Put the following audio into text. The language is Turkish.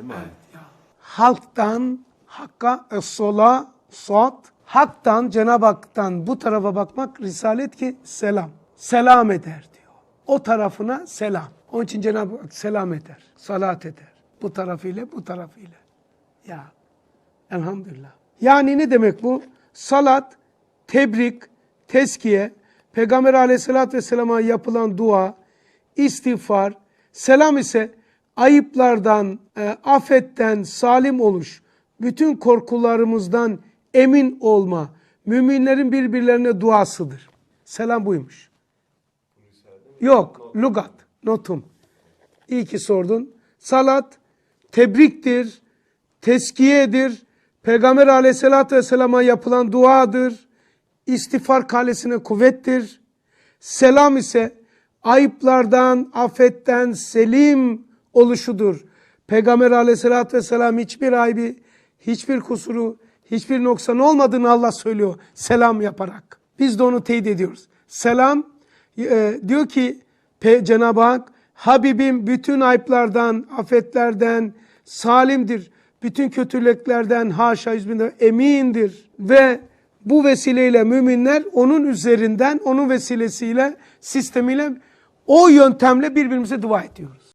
Değil mi abi? halktan hakka es-sola sat haktan Cenab-ı Hak'tan bu tarafa bakmak risalet ki selam. Selam eder diyor. O tarafına selam. Onun için Cenab-ı Hak selam eder. Salat eder. Bu tarafıyla bu tarafıyla. Ya elhamdülillah. Yani ne demek bu? Salat, tebrik, teskiye, Peygamber aleyhissalatü vesselama yapılan dua, istiğfar, selam ise ayıplardan, e, afetten salim oluş, bütün korkularımızdan emin olma, müminlerin birbirlerine duasıdır. Selam buymuş. Yok, lugat, notum. İyi ki sordun. Salat, tebriktir, teskiyedir, Peygamber aleyhissalatü vesselama yapılan duadır, istiğfar kalesine kuvvettir. Selam ise ayıplardan, afetten selim oluşudur. Peygamber aleyhissalatü vesselam hiçbir ayıbı, hiçbir kusuru, hiçbir noksan olmadığını Allah söylüyor selam yaparak. Biz de onu teyit ediyoruz. Selam e, diyor ki Cenab-ı Hak Habibim bütün ayıplardan, afetlerden salimdir. Bütün kötülüklerden haşa yüzünden emindir. Ve bu vesileyle müminler onun üzerinden, onun vesilesiyle, sistemiyle o yöntemle birbirimize dua ediyoruz.